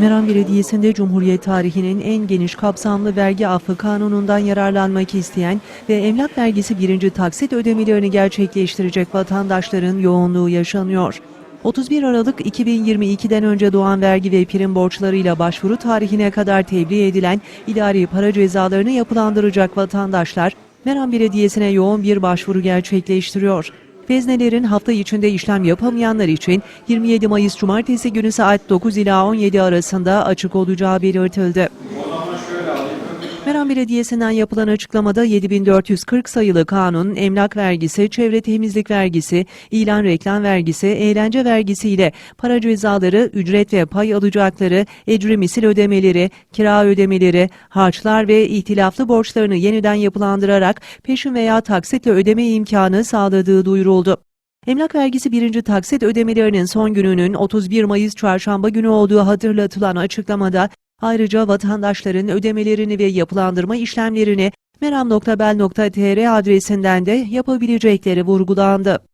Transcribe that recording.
Meram Belediyesi'nde Cumhuriyet tarihinin en geniş kapsamlı vergi affı kanunundan yararlanmak isteyen ve emlak vergisi birinci taksit ödemelerini gerçekleştirecek vatandaşların yoğunluğu yaşanıyor. 31 Aralık 2022'den önce doğan vergi ve prim borçlarıyla başvuru tarihine kadar tebliğ edilen idari para cezalarını yapılandıracak vatandaşlar Meram Belediyesi'ne yoğun bir başvuru gerçekleştiriyor. Veznelerin hafta içinde işlem yapamayanlar için 27 Mayıs Cumartesi günü saat 9 ila 17 arasında açık olacağı belirtildi. Meram Belediyesi'nden yapılan açıklamada 7440 sayılı kanun, emlak vergisi, çevre temizlik vergisi, ilan reklam vergisi, eğlence vergisi ile para cezaları, ücret ve pay alacakları, ecri misil ödemeleri, kira ödemeleri, harçlar ve ihtilaflı borçlarını yeniden yapılandırarak peşin veya taksitle ödeme imkanı sağladığı duyuruldu. Emlak vergisi birinci taksit ödemelerinin son gününün 31 Mayıs çarşamba günü olduğu hatırlatılan açıklamada ayrıca vatandaşların ödemelerini ve yapılandırma işlemlerini meram.bel.tr adresinden de yapabilecekleri vurgulandı.